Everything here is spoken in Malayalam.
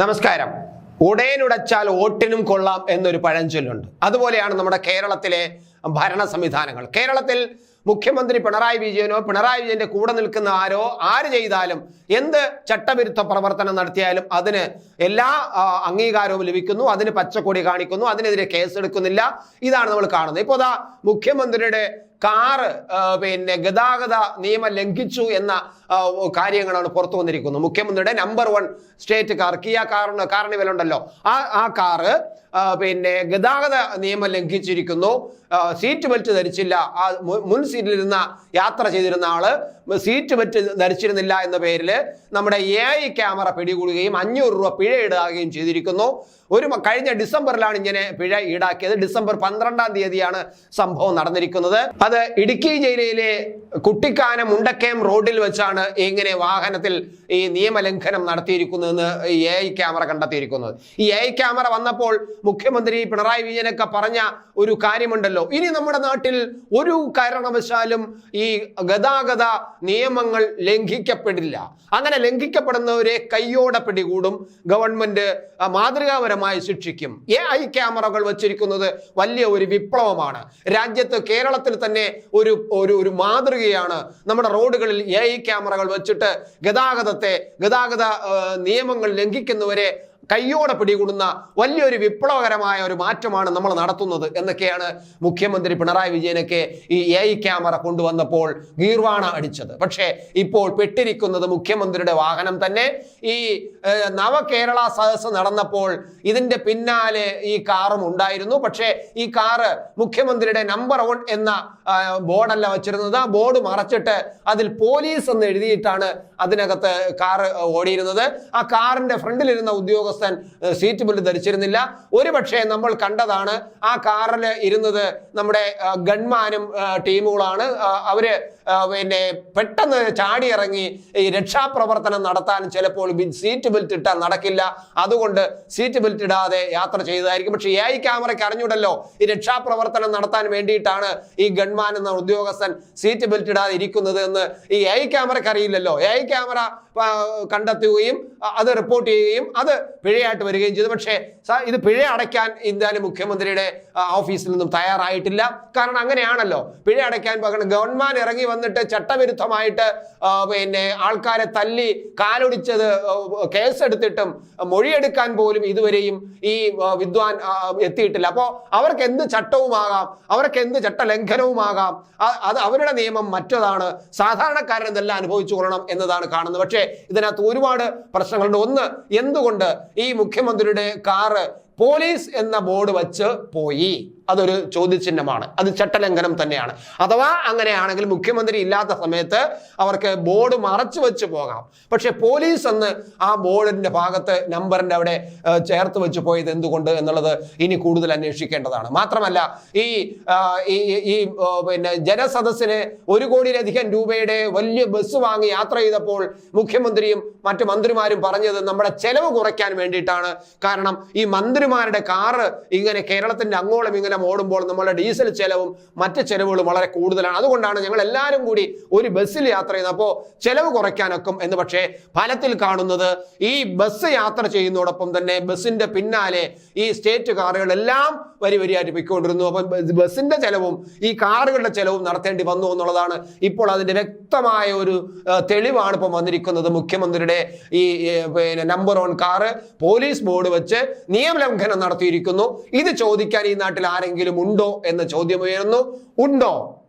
നമസ്കാരം. ഉടയനുടച്ചാൽ ഓട്ടിനും കൊള്ളാം എന്നൊരു പഴഞ്ചൊല്ലുണ്ട്. അതുപോലെയാണ് നമ്മുടെ കേരളത്തിലെ ഭരണ സംവിധാനങ്ങൾ. കേരളത്തിൽ മുഖ്യമന്ത്രി പിണറായി വിജയനോ പിണറായി വിജയന്റെ കൂടെ നിൽക്കുന്ന ആരോ ആര് ചെയ്താലും എന്ത് ചട്ടവിരുദ്ധ പ്രവർത്തനം നടത്തിയാലും അതിന് എല്ലാ അംഗീകാരവും ലഭിക്കുന്നു. അതിന് പച്ചക്കൊടി കാണിക്കുന്നു. അതിനെതിരെ കേസെടുക്കുന്നില്ല. ഇതാണ് നമ്മൾ കാണുന്നത്. ഇപ്പോൾ ദാ മുഖ്യമന്ത്രിയുടെ കാറ് പിന്നെ ഗതാഗത നിയമം ലംഘിച്ചു എന്ന കാര്യങ്ങളാണ് പുറത്തു വന്നിരിക്കുന്നത്. മുഖ്യമന്ത്രിയുടെ number one state car Kia കാറിന് കാറിന് ആ ആ കാറ് പിന്നെ ഗതാഗത നിയമം ലംഘിച്ചിരിക്കുന്നു. Seat belt ധരിച്ചില്ല. ആ മുൻ സീറ്റിലിരുന്ന യാത്ര ചെയ്തിരുന്ന ആൾ സീറ്റ് ബെൽറ്റ് ധരിച്ചിരുന്നില്ല എന്ന പേരിൽ നമ്മുടെ എ ഐ ക്യാമറ പിടികൂടുകയും അഞ്ഞൂറ് രൂപ പിഴ ഈടാക്കുകയും ചെയ്തിരിക്കുന്നു. ഒരു കഴിഞ്ഞ ഡിസംബറിലാണ് ഇങ്ങനെ പിഴ ഈടാക്കിയത്. ഡിസംബർ പന്ത്രണ്ടാം തീയതിയാണ് സംഭവം നടന്നിരിക്കുന്നത്. അത് ഇടുക്കി ജില്ലയിലെ കുട്ടിക്കാനം മുണ്ടക്കയം റോഡിൽ വെച്ചാണ് ഇങ്ങനെ വാഹനത്തിൽ ഈ നിയമലംഘനം നടത്തിയിരിക്കുന്നതെന്ന് എ ഐ ക്യാമറ കണ്ടെത്തിയിരിക്കുന്നത്. ഈ എ ഐ ക്യാമറ വന്നപ്പോൾ മുഖ്യമന്ത്രി പിണറായി വിജയനൊക്കെ പറഞ്ഞ ഒരു കാര്യമുണ്ടല്ലോ. ഇനി നമ്മുടെ നാട്ടിൽ ഒരു കാരണവശാലും ഈ ഗതാഗത നിയമങ്ങൾ ലംഘിക്കപ്പെടില്ല. അങ്ങനെ ലംഘിക്കപ്പെടുന്നവരെ കയ്യോടെ പിടികൂടും. ഗവൺമെന്റ് മാതൃകാപരമായി ശിക്ഷിക്കും. എ ഐ ക്യാമറകൾ വച്ചിരിക്കുന്നത് വലിയ ഒരു വിപ്ലവമാണ്. രാജ്യത്ത് കേരളത്തിൽ തന്നെ ഒരു ഒരു ഒരു മാതൃകയാണ് നമ്മുടെ റോഡുകളിൽ എ ഐ ക്യാമറകൾ വെച്ചിട്ട് ഗതാഗതത്തെ ഗതാഗത നിയമങ്ങൾ ലംഘിക്കുന്നവരെ കയ്യോടെ പിടികൂടുന്ന വലിയൊരു വിപ്ലവകരമായ ഒരു മാറ്റമാണ് നമ്മൾ നടത്തുന്നത് എന്നൊക്കെയാണ് മുഖ്യമന്ത്രി പിണറായി വിജയനൊക്കെ ഈ എ ക്യാമറ കൊണ്ടുവന്നപ്പോൾ ഗീർവാണ അടിച്ചത്. പക്ഷേ ഇപ്പോൾ പെട്ടിരിക്കുന്നത് മുഖ്യമന്ത്രിയുടെ വാഹനം തന്നെ. ഈ നവകേരള സദസ് നടന്നപ്പോൾ ഇതിന്റെ പിന്നാലെ ഈ കാറും ഉണ്ടായിരുന്നു. പക്ഷേ ഈ കാറ് മുഖ്യമന്ത്രിയുടെ നമ്പർ വൺ എന്ന ബോർഡല്ല വച്ചിരുന്നത്. ആ ബോർഡ് മറച്ചിട്ട് അതിൽ പോലീസ് എന്ന് എഴുതിയിട്ടാണ് അതിനകത്ത് കാറ് ഓടിയിരുന്നത്. ആ കാറിന്റെ ഫ്രണ്ടിലിരുന്ന ഉദ്യോഗസ്ഥൻ സീറ്റ് ബെൽറ്റ് ധരിച്ചിരുന്നില്ല. ഒരുപക്ഷെ നമ്മൾ കണ്ടതാണ് ആ കാറിൽ ഇരുന്നത് നമ്മുടെ ഗൺമാനും ടീമുകളാണ്. അവർ പിന്നെ പെട്ടെന്ന് ചാടി ഇറങ്ങി ഈ രക്ഷാപ്രവർത്തനം നടത്താൻ ചിലപ്പോൾ സീറ്റ് ബെൽറ്റ് ഇട്ടാൽ നടക്കില്ല. അതുകൊണ്ട് സീറ്റ് ബെൽറ്റ് ഇടാതെ യാത്ര ചെയ്തതായിരിക്കും. പക്ഷേ എ ഐ ക്യാമറയ്ക്ക് അറിഞ്ഞൂടല്ലോ. ഈ രക്ഷാപ്രവർത്തനം നടത്താൻ വേണ്ടിയിട്ടാണ് ഈ ഗൺമാൻ എന്ന ഉദ്യോഗസ്ഥൻ സീറ്റ് ബെൽറ്റ് ഇടാതെ ഇരിക്കുന്നത് എന്ന് ഈ എ ഐ ക്യാമറയ്ക്ക് അറിയില്ലല്ലോ. എ ഐ ക്യാമറ കണ്ടെത്തുകയും അത് റിപ്പോർട്ട് ചെയ്യുകയും അത് പിഴയായിട്ട് വരികയും ചെയ്തു. പക്ഷേ ഇത് പിഴ അടയ്ക്കാൻ എന്തായാലും മുഖ്യമന്ത്രിയുടെ ഓഫീസിൽ നിന്നും തയ്യാറായിട്ടില്ല. കാരണം അങ്ങനെയാണല്ലോ. പിഴ അടയ്ക്കാൻ പകരം ഗവൺമെന്റ് ഇറങ്ങി വന്നിട്ട് ചട്ടവിരുദ്ധമായിട്ട് പിന്നെ ആൾക്കാരെ തല്ലി കാലൊടിച്ചത് കേസെടുത്തിട്ടും മൊഴിയെടുക്കാൻ പോലും ഇതുവരെയും ഈ വിദ്വാൻ എത്തിയിട്ടില്ല. അപ്പോൾ അവർക്ക് എന്ത് ചട്ടവുമാകാം? അവർക്ക് എന്ത് ചട്ടലംഘനവുമാകാം അത് അവരുടെ നിയമം മറ്റതാണ്. സാധാരണക്കാരൻ ഇതെല്ലാം അനുഭവിച്ചു കൊള്ളണം എന്നതാണ് കാണുന്നത്. പക്ഷേ ഇതിനകത്ത് ഒരുപാട് പ്രശ്നങ്ങളുണ്ട്. ഒന്ന് എന്തുകൊണ്ട് ഈ മുഖ്യമന്ത്രിയുടെ കാറ് പോലീസ് എന്ന ബോർഡ് വച്ച് പോയി. അതൊരു ചോദ്യചിഹ്നമാണ്. അത് ചട്ടലംഘനം തന്നെയാണ്. അഥവാ അങ്ങനെയാണെങ്കിൽ മുഖ്യമന്ത്രി ഇല്ലാത്ത സമയത്ത് അവർക്ക് ബോർഡ് മറച്ചു വെച്ച് പോകാം. പക്ഷെ പോലീസ് അന്ന് ആ ബോർഡിന്റെ ഭാഗത്ത് നമ്പറിന്റെ അവിടെ ചേർത്ത് വെച്ച് പോയത് എന്തുകൊണ്ട് എന്നുള്ളത് ഇനി കൂടുതൽ അന്വേഷിക്കേണ്ടതാണ്. മാത്രമല്ല ഈ ഈ പിന്നെ ജനസദസ്സിന് ഒരു കോടിയിലധികം രൂപയുടെ വലിയ ബസ് വാങ്ങി യാത്ര ചെയ്തപ്പോൾ മുഖ്യമന്ത്രിയും മറ്റു മന്ത്രിമാരും പറഞ്ഞത് നമ്മുടെ ചെലവ് കുറയ്ക്കാൻ വേണ്ടിയിട്ടാണ്. കാരണം ഈ മന്ത്രിമാരുടെ കാറ് ഇങ്ങനെ കേരളത്തിന്റെ അങ്ങോളം ഇങ്ങനെ ഓടുമ്പോൾ നമ്മളുടെ ഡീസൽ ചെലവും മറ്റ് ചെലവുകളും വളരെ കൂടുതലാണ്. അതുകൊണ്ടാണ് ഞങ്ങൾ എല്ലാവരും കൂടി ഒരു ബസ്സിൽ യാത്ര ചെയ്യുന്നത് അപ്പോൾ ചെലവ് കുറയ്ക്കാനൊക്കും എന്ന് പക്ഷേ ഫലത്തിൽ കാണുന്നത് ഈ ബസ് യാത്ര ചെയ്യുന്നതോടൊപ്പം തന്നെ ബസ്സിന്റെ പിന്നാലെ ഈ സ്റ്റേറ്റ് കാറുകളെല്ലാം വരി വരിയായിട്ട് പൊയ്ക്കൊണ്ടിരുന്നു. അപ്പം ബസ്സിന്റെ ചെലവും ഈ കാറുകളുടെ ചെലവും നടത്തേണ്ടി വന്നു എന്നുള്ളതാണ് ഇപ്പോൾ അതിന്റെ വ്യക്തമായ ഒരു തെളിവാണ് ഇപ്പം വന്നിരിക്കുന്നത്. മുഖ്യമന്ത്രിയുടെ ഈ പിന്നെ number one car police board വെച്ച് നിയമലംഘനം നടത്തിയിരിക്കുന്നു. ഇത് ചോദിക്കാൻ ഈ നാട്ടിൽ ആരെങ്കിലും ഉണ്ടോ എന്ന ചോദ്യം ഉയരുന്നു. ഉണ്ടോ?